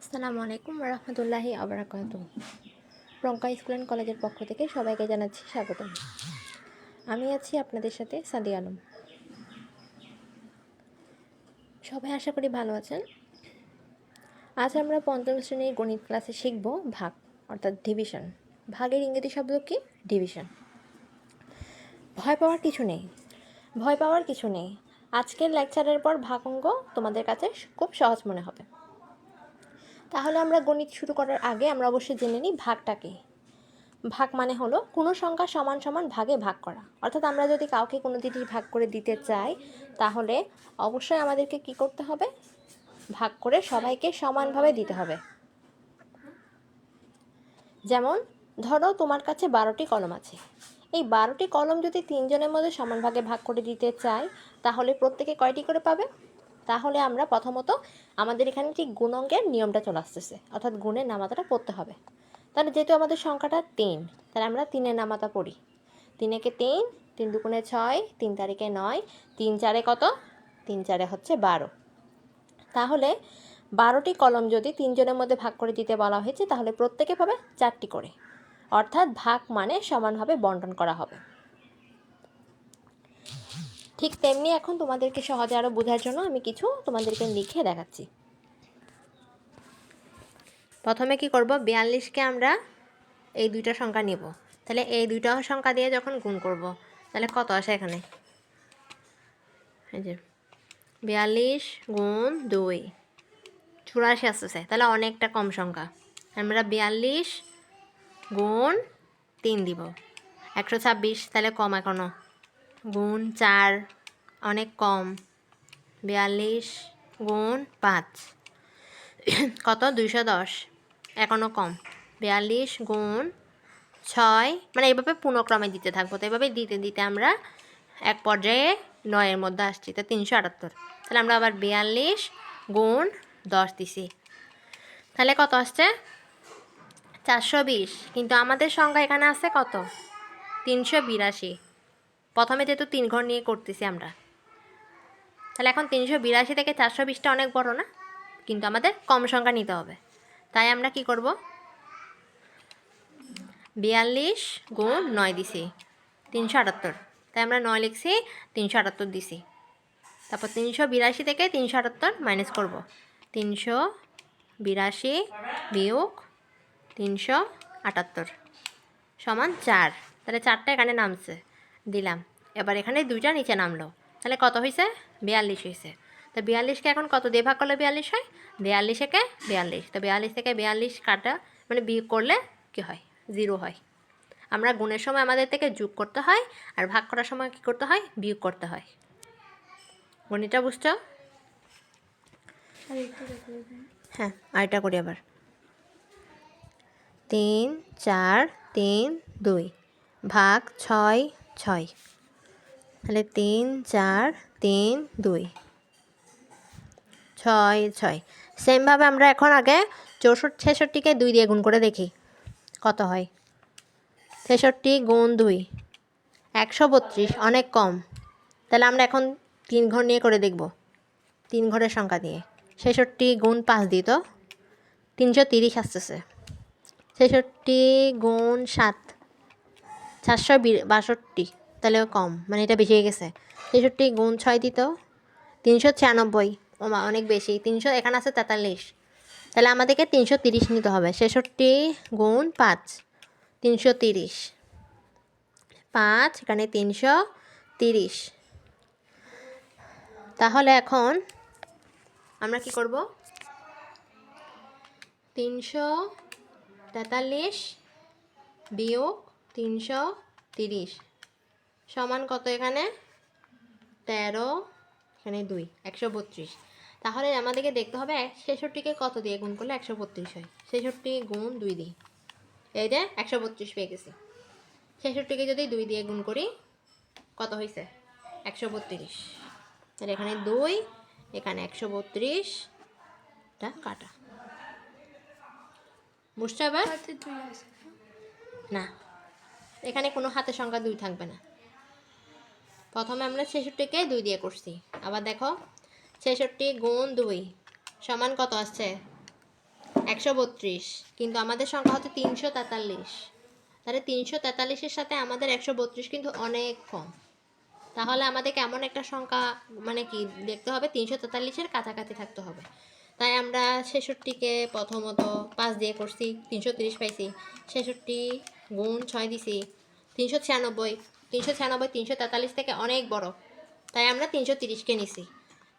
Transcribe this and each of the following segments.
আসসালামু আলাইকুম রহমতুল্লাহি আবরাকাত প্রঙ্কা স্কুল অ্যান্ড কলেজের পক্ষ থেকে সবাইকে জানাচ্ছি স্বাগতম। আমি আছি আপনাদের সাথে সাদি আলম। সবাই আশা করি ভালো আছেন। আজ আমরা পঞ্চম শ্রেণির গণিত ক্লাসে শিখব ভাগ, অর্থাৎ ডিভিশন ভাগের ইংরেজি শব্দ কি? ডিভিশন ভয় পাওয়ার কিছু নেই। ভয় পাওয়ার কিছু নেই। আজকের লেকচারের পর ভাগ অঙ্ক তোমাদের কাছে খুব সহজ মনে হবে। তাহলে আমরা গণিত শুরু করার আগে আমরা অবশ্যই জেনে নিই ভাগটাকে ভাগ মানে হলো কোনো সংখ্যা সমান সমান ভাগে ভাগ করা। অর্থাৎ আমরা যদি কাউকে কোনো জিনিস ভাগ করে দিতে চাই, তাহলে অবশ্যই আমাদেরকে কি করতে হবে? ভাগ করে সবাইকে সমানভাবে দিতে হবে। যেমন, ধরো তোমার কাছে বারোটি কলম আছে। এই বারোটি কলম যদি তিনজনের মধ্যে সমান ভাগে ভাগ করে দিতে চাই, তাহলে প্রত্যেকে কয়টি করে পাবে? তাহলে আমরা প্রথমত আমাদের এখানে ঠিক গুণ অঙ্কের নিয়মটা চলে আসতেছে, অর্থাৎ গুণের নামাতাটা পড়তে হবে। তাহলে যেহেতু আমাদের সংখ্যাটা তিন, তাহলে আমরা তিনের নামাতা পড়ি। তিনেকে তিন তিন দুগুণে ছয়, তিন তারিখে নয়, তিন চারে কত? তিন চারে হচ্ছে বারো। তাহলে বারোটি কলম যদি তিনজনের মধ্যে ভাগ করে দিতে বলা হয়েছে, তাহলে প্রত্যেকে পাবে চারটি করে। অর্থাৎ ভাগ মানে সমানভাবে বন্টন করা হবে। ঠিক তেমনি এখন তোমাদেরকে সহজে আরও বোঝার জন্য আমি কিছু তোমাদেরকে লিখে দেখাচ্ছি। প্রথমে কি করব? বিয়াল্লিশকে আমরা এই দুইটা সংখ্যা নিব। তাহলে এই দুইটা সংখ্যা দিয়ে যখন গুণ করব, তাহলে কত আসে এখানে? এই যে, বিয়াল্লিশ গুণ দুই, চুরাশি আসতেছে। তাহলে অনেকটা কম সংখ্যা। আমরা বিয়াল্লিশ গুণ তিন দিব। একশো ছাব্বিশ, তাহলে কম এখনও গুণ চার, অনেক কম। বিয়াল্লিশ গুণ পাঁচ। কত? দুইশো দশ। এখনও কম। বিয়াল্লিশ গুণ ছয় মানে এইভাবে পুনঃক্রমে দিতে থাকব। তো এইভাবে দিতে দিতে আমরা এক পর্যায়ে নয়ের মধ্যে আসছি। তো তিনশো আটাত্তর। তাহলে আমরা আবার বিয়াল্লিশ গুণ দশ দিছি। তাহলে কত আসছে? চারশো বিশ, কিন্তু আমাদের সংখ্যা এখানে আছে কত? তিনশো বিরাশি। প্রথমে যেহেতু তিন ঘর নিয়ে করতেছি আমরা। তাহলে এখন তিনশো বিরাশি থেকে চারশো বিশটা অনেক বড় না? কিন্তু আমাদের কম সংখ্যা নিতে হবে। তাই আমরা কি করব? বিয়াল্লিশ গুণ নয় দিছি, তিনশো আটাত্তর। তাই আমরা নয় লিখছি, তিনশো আটাত্তর দিছি। তারপর তিনশো বিরাশি থেকে তিনশো আটাত্তর মাইনাস করব। তিনশো বিরাশি বিয়োগ তিনশো আটাত্তর সমান চার। তাহলে চারটা এখানে নামছে। দিলাম। এবার এখানে দুইটা নিচে নামলো। তাহলে কত হয়েছে বিয়াল্লিশ হয়েছে তো বিয়াল্লিশকে এখন কত দিয়ে ভাগ করলে বিয়াল্লিশ হয়? বিয়াল্লিশ একে বিয়াল্লিশ। তো বিয়াল্লিশ থেকে বিয়াল্লিশ কাটা মানে বিয়োগ করলে কী হয়? জিরো হয়। আমরা গুণের সময় আমাদের থেকে যোগ করতে হয় আর ভাগ করার সময় কী করতে হয়? বিয়োগ করতে হয়। গণিতটা বুঝছ? হ্যাঁ আরেকটা করি আবার। তিন, চার, তিন, দুই, ভাগ ছয় ছয়। তাহলে তিন, চার, তিন, দুই। ছয় ছয়। সেমভাবে আমরা এখন আগে চৌষট্টি ছেষট্টিকে দুই দিয়ে গুণ করে দেখি। কত হয়? ছেষট্টি গুণ দুই, একশো বত্রিশ, অনেক কম। তাহলে আমরা এখন তিন ঘর নিয়ে করে দেখব, তিন ঘরের সংখ্যা দিয়ে। ছেষট্টি গুণ পাঁচ দিই তো, তিনশো তিরিশ আসতেছে। ছেষট্টি গুণ সাত। চারশো বাষট্টি। তাহলেও কম মানে এটা বেশি হয়ে গেছে। ছেষট্টি গুণ ছয় দিত, তিনশো ছিয়ানব্বই। অনেক বেশি। তিনশো, এখানে আছে তেতাল্লিশ। তাহলে আমাদেরকে তিনশো তিরিশ নিতে হবে। ছেষট্টি গুণ পাঁচ, তিনশো তিরিশ। পাঁচ, এখানে তিনশো তিরিশ। তাহলে এখন আমরা কি করব? তিনশো তেতাল্লিশ বিয়োগ তিনশো তিরিশ। সমান কত এখানে? তেরো, এখানে দুই, একশো বত্রিশ। তাহলে আমাদেরকে দেখতে হবে ছেষট্টিকে কত দিয়ে গুণ করলে একশো বত্রিশ হয়? ছেষট্টি গুণ দুই দিই। এই যে একশো বত্রিশ পেয়ে গেছি। ছেষট্টিকে যদি দুই দিয়ে গুণ করি, কত হয়েছে একশো বত্রিশ। তাহলে এখানে দুই, এখানে একশো বত্রিশটা কাটা। বুঝছ এবার না। এখানে কোনো হাতের সংখ্যা দুই থাকবে না। প্রথমে আমরা ছেষট্টিকে দুই দিয়ে করছি। আবার দেখো ছেষট্টি গুণ দুই সমান কত আসছে? একশো বত্রিশ। কিন্তু আমাদের সংখ্যা হচ্ছে তিনশো তেতাল্লিশ। তাহলে তিনশো তেতাল্লিশের সাথে আমাদের একশো বত্রিশ কিন্তু অনেক কম। তাহলে আমাদের কেমন একটা সংখ্যা মানে কি দেখতে হবে? তিনশো তেতাল্লিশের কাছাকাছি থাকতে হবে। তাই আমরা ছেষট্টিকে প্রথমত পাঁচ দিয়ে করছি, তিনশো তিরিশ পাইছি। ছেষট্টি গুণ ছয় দিছি, তিনশো ছিয়ানব্বই। তিনশো ছিয়ানব্বই, তিনশো তেতাল্লিশ থেকে অনেক বড়। তাই আমরা তিনশো তিরিশকে নিছি।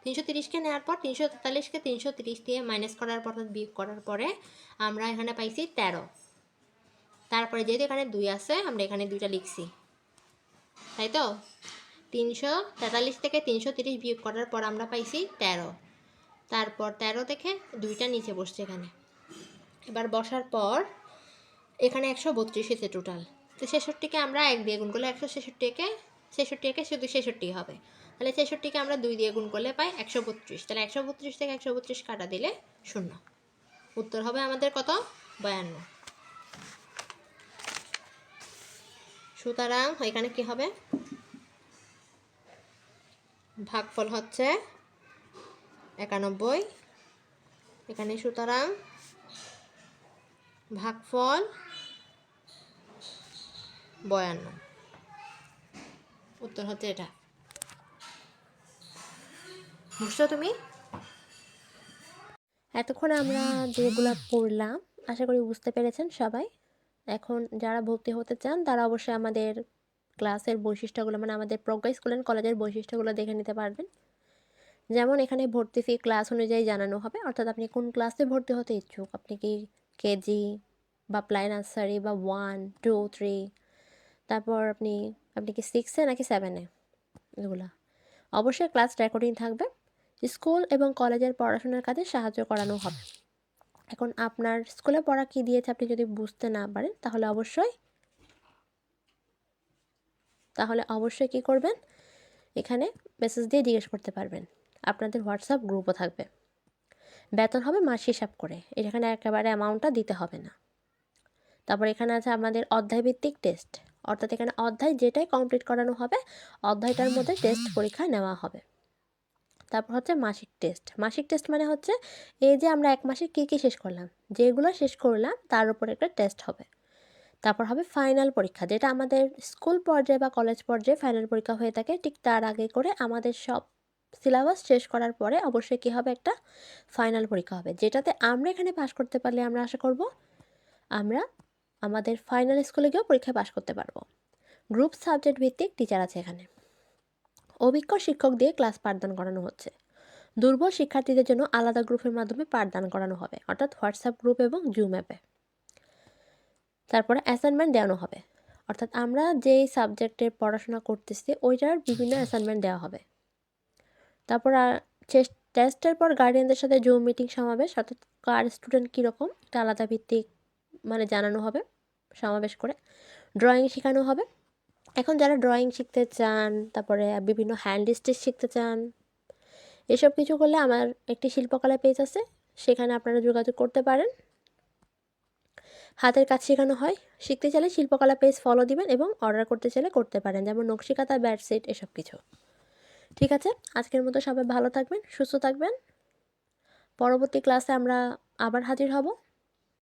তিনশো তিরিশকে নেওয়ার পর তিনশো তেতাল্লিশকে তিনশো তিরিশ দিয়ে মাইনাস করার পর বিয়োগ করার পরে আমরা এখানে পাইছি তেরো। তারপরে যেহেতু এখানে দুই আছে, আমরা এখানে দুইটা লিখছি। তাই তো? তিনশো তেতাল্লিশ থেকে তিনশো তিরিশ বিয়োগ করার পর আমরা পাইছি তেরো। তারপর তেরো থেকে দুইটা নিচে বসছে এখানে। এবার বসার পর এখানে একশো বত্রিশ হয়েছে টোটাল তো ছেষট্টিকে আমরা এক দিয়ে গুণ করলে একশো ছেষট্টিকে ছেষট্টিকে শুধু ছেষট্টি হবে। তাহলে ছেষট্টিকে আমরা দুই দিয়ে গুণ করলে পাই একশো বত্রিশ। তাহলে একশো বত্রিশ থেকে একশো বত্রিশ কাটা দিলে শূন্য। উত্তর হবে আমাদের কত? বায়ান্ন। সুতরাং এখানে কি হবে? ভাগফল হচ্ছে একানব্বই। এখানে সুতরাং ভাগফল বয়ান্ন। উত্তর হচ্ছে এটা। বুঝছ তুমি? এতক্ষণ আমরা যেগুলো পড়লাম, আশা করি বুঝতে পেরেছেন সবাই। এখন যারা ভর্তি হতে চান, তারা অবশ্যই আমাদের ক্লাসের বৈশিষ্ট্যগুলো মানে আমাদের প্রজ্ঞা স্কুল অ্যান্ড কলেজের বৈশিষ্ট্যগুলো দেখে নিতে পারবেন। যেমন এখানে ভর্তি ফি ক্লাস অনুযায়ী জানানো হবে, অর্থাৎ আপনি কোন ক্লাসে ভর্তি হতে ইচ্ছুক? আপনি কি কেজি বা প্লাই নার্সারি বা ওয়ান টু থ্রি তারপর আপনি আপনি কি সিক্সে নাকি সেভেনে এগুলা। অবশ্যই ক্লাস রেকর্ডিং থাকবে। স্কুল এবং কলেজের পড়াশোনার কাজে সাহায্য করানো হবে। এখন আপনার স্কুলে পড়া কী দিয়েছে আপনি যদি বুঝতে না পারেন, তাহলে অবশ্যই তাহলে অবশ্যই কী করবেন? এখানে মেসেজ দিয়ে জিজ্ঞেস করতে পারবেন। আপনাদের হোয়াটসঅ্যাপ গ্রুপও থাকবে। বেতন হবে মাস হিসাব করে, এখানে একেবারে অ্যামাউন্টটা দিতে হবে না। তারপর এখানে আছে আমাদের অধ্যায়ভিত্তিক টেস্ট অর্থাৎ এখানে অধ্যায় যেটাই কমপ্লিট করানো হবে, অধ্যায়টার মধ্যে টেস্ট পরীক্ষা নেওয়া হবে। তারপর হচ্ছে মাসিক টেস্ট মাসিক টেস্ট মানে হচ্ছে এই যে আমরা এক মাসে কী কী শেষ করলাম, যেগুলো শেষ করলাম তার উপর একটা টেস্ট হবে। তারপর হবে ফাইনাল পরীক্ষা, যেটা আমাদের স্কুল পর্যায়ে বা কলেজ পর্যায়ে ফাইনাল পরীক্ষা হয়ে থাকে, ঠিক তার আগে করে আমাদের সব সিলেবাস শেষ করার পরে অবশ্যই কী হবে? একটা ফাইনাল পরীক্ষা হবে। যেটাতে আমরা এখানে পাশ করতে পারলে আমরা আশা করব আমরা আমাদের ফাইনাল স্কুলে গিয়েও পরীক্ষায় পাশ করতে পারব। গ্রুপ সাবজেক্ট ভিত্তিক টিচার আছে এখানে। অভিজ্ঞ শিক্ষক দিয়ে ক্লাস পাঠদান করানো হচ্ছে। দুর্বল শিক্ষার্থীদের জন্য আলাদা গ্রুপের মাধ্যমে পাঠদান করানো হবে, অর্থাৎ হোয়াটসঅ্যাপ গ্রুপ এবং জুম অ্যাপে তারপরে অ্যাসাইনমেন্ট দেওয়ানো হবে। অর্থাৎ আমরা যেই সাবজেক্টের পড়াশোনা করতেছি, ওইটার বিভিন্ন অ্যাসাইনমেন্ট দেওয়া হবে। তারপর টেস্টের পর গার্ডিয়ানদের সাথে জুম মিটিং সমাবেশ, অর্থাৎ কার স্টুডেন্ট কীরকম একটা আলাদা ভিত্তিক মানে জানানো হবে, সমাবেশ করে। ড্রয়িং শেখানো হবে। এখন যারা ড্রয়িং শিখতে চান, তারপরে বিভিন্ন হ্যান্ড স্টিচ শিখতে চান, এসব কিছু করলে আমার একটি শিল্পকলা পেজ আছে, সেখানে আপনারা যোগাযোগ করতে পারেন। হাতের কাজ শেখানো হয়, শিখতে চাইলে শিল্পকলা পেজ ফলো দিবেন এবং অর্ডার করতে চাইলে করতে পারেন, যেমন নকশিকাতা ব্যাডশিট এসব কিছু। ঠিক আছে? আজকের মতো সবাই ভালো থাকবেন, সুস্থ থাকবেন। পরবর্তী ক্লাসে আমরা আবার হাজির হব।